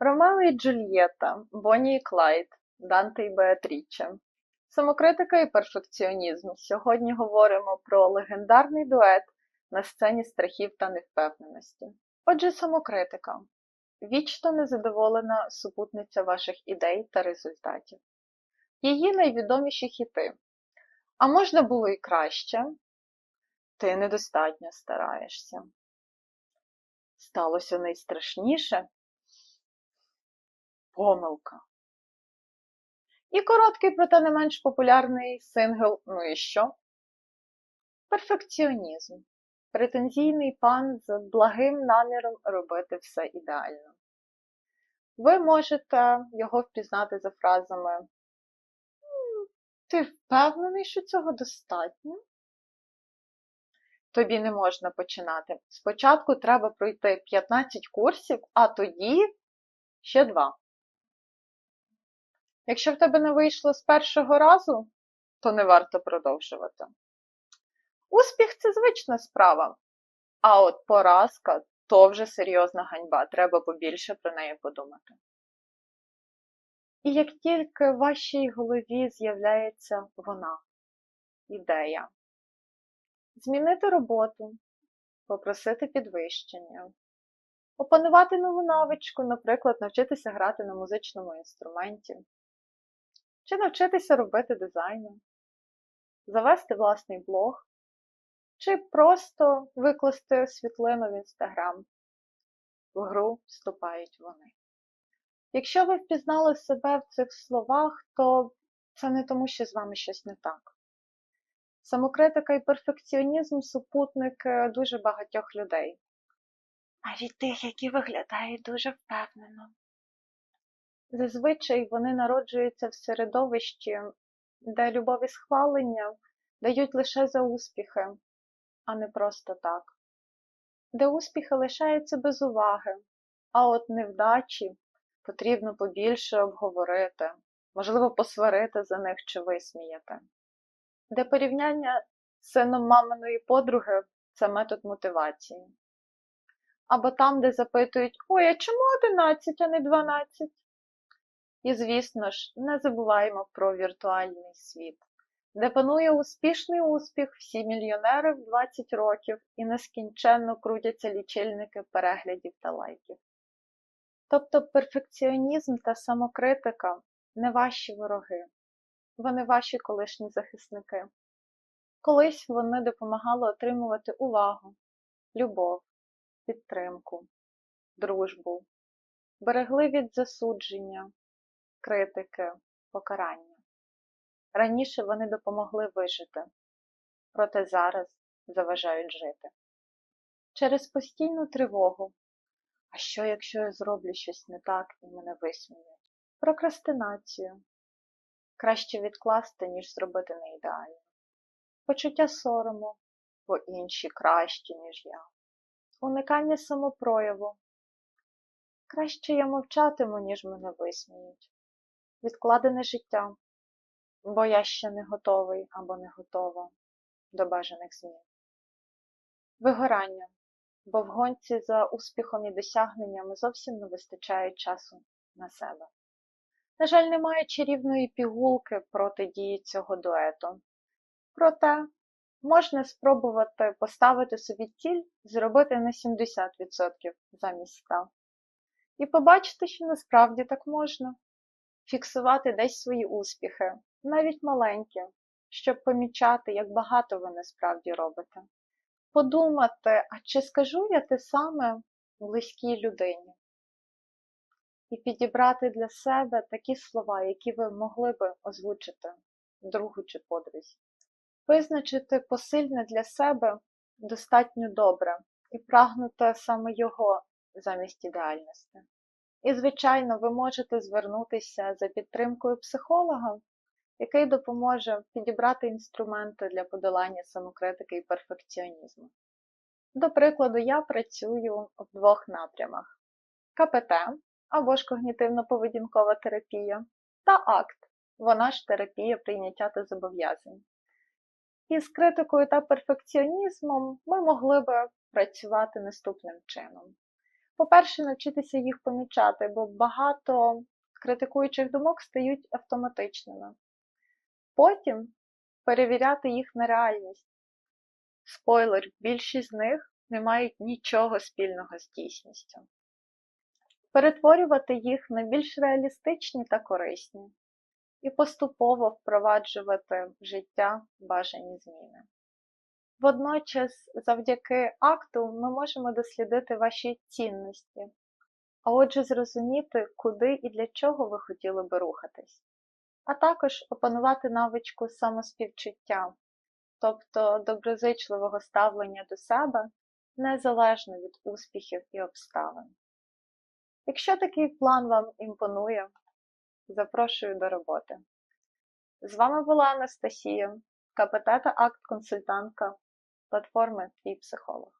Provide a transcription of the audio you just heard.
Ромео і Джульєтта, Бонні і Клайд, Данте і Беатріче. Самокритика і перфекціонізм. Сьогодні говоримо про легендарний дует на сцені страхів та невпевненості. Отже, самокритика вічно незадоволена супутниця ваших ідей та результатів. Її найвідоміші хіти. А можна було і краще. Ти недостатньо стараєшся. Сталося найстрашніше помилка. І короткий, проте не менш популярний сингл Ну і що? Перфекціонізм. Претензійний пан з благим наміром робити все ідеально. Ви можете його впізнати за фразами Ти впевнений, що цього достатньо? Тобі не можна починати. Спочатку треба пройти 15 курсів, а тоді ще два. Якщо в тебе не вийшло з першого разу, то не варто продовжувати. Успіх це звична справа, а от поразка то вже серйозна ганьба, треба побільше про неї подумати. І як тільки в вашій голові з'являється вона, ідея, змінити роботу, попросити підвищення, опанувати нову навичку, наприклад, навчитися грати на музичному інструменті, чи навчитися робити дизайном, завести власний блог, чи просто викласти світлину в інстаграм. В гру вступають вони. Якщо ви впізнали себе в цих словах, то це не тому, що з вами щось не так. Самокритика і перфекціонізм супутник дуже багатьох людей. Навіть тих, які виглядають дуже впевнено. Зазвичай вони народжуються в середовищі, де любов і схвалення дають лише за успіхи, а не просто так, де успіхи лишаються без уваги, а от невдачі потрібно побільше обговорити, можливо, посварити за них чи висміяти, де порівняння з сином маминої подруги це метод мотивації. Або там, де запитують, ой, а чому 11, а не 12? І, звісно ж, не забуваємо про віртуальний світ, де панує успішний успіх, всі мільйонери в 20 років і нескінченно крутяться лічильники переглядів та лайків. Тобто перфекціонізм та самокритика не ваші вороги, вони ваші колишні захисники. Колись вони допомагали отримувати увагу, любов, підтримку, дружбу, берегли від засудження, критики, покарання. Раніше вони допомогли вижити, проте зараз заважають жити. Через постійну тривогу. А що, якщо я зроблю щось не так і мене висміють? Прокрастинацію. Краще відкласти, ніж зробити не ідеально. Почуття сорому, бо інші кращі, ніж я. Уникання самопрояву. Краще я мовчатиму, ніж мене висміють відкладене життя, бо я ще не готовий або не готова до бажаних змін. Вигорання, бо в гонці за успіхом і досягненнями зовсім не вистачає часу на себе. На жаль, немає чарівної пігулки проти дії цього дуету. Проте можна спробувати поставити собі ціль зробити на 70% замість 100%. І побачити, що насправді так можна фіксувати десь свої успіхи, навіть маленькі, щоб помічати, як багато ви насправді робите. Подумати, а чи скажу я те саме близькій людині? І підібрати для себе такі слова, які ви могли би озвучити другу чи подрузі. Визначити посильне для себе достатньо добре і прагнути саме його замість ідеальності. І, звичайно, ви можете звернутися за підтримкою психолога, який допоможе підібрати інструменти для подолання самокритики і перфекціонізму. До прикладу, я працюю в двох напрямах: КПТ або ж когнітивно-поведінкова терапія та акт, вона ж терапія прийняття та зобов'язань. І з критикою та перфекціонізмом ми могли би працювати наступним чином. По-перше, навчитися їх помічати, бо багато критикуючих думок стають автоматичними. Потім перевіряти їх на реальність. Спойлер, більшість з них не мають нічого спільного з дійсністю. Перетворювати їх на більш реалістичні та корисні і поступово впроваджувати в життя бажані зміни. Водночас, завдяки акту, ми можемо дослідити ваші цінності, а отже, зрозуміти, куди і для чого ви хотіли би рухатись, а також опанувати навичку самоспівчуття, тобто доброзичливого ставлення до себе незалежно від успіхів і обставин. Якщо такий план вам імпонує, запрошую до роботи. З вами була Анастасія, КПТ та акт-консультантка платформи Твій психолог.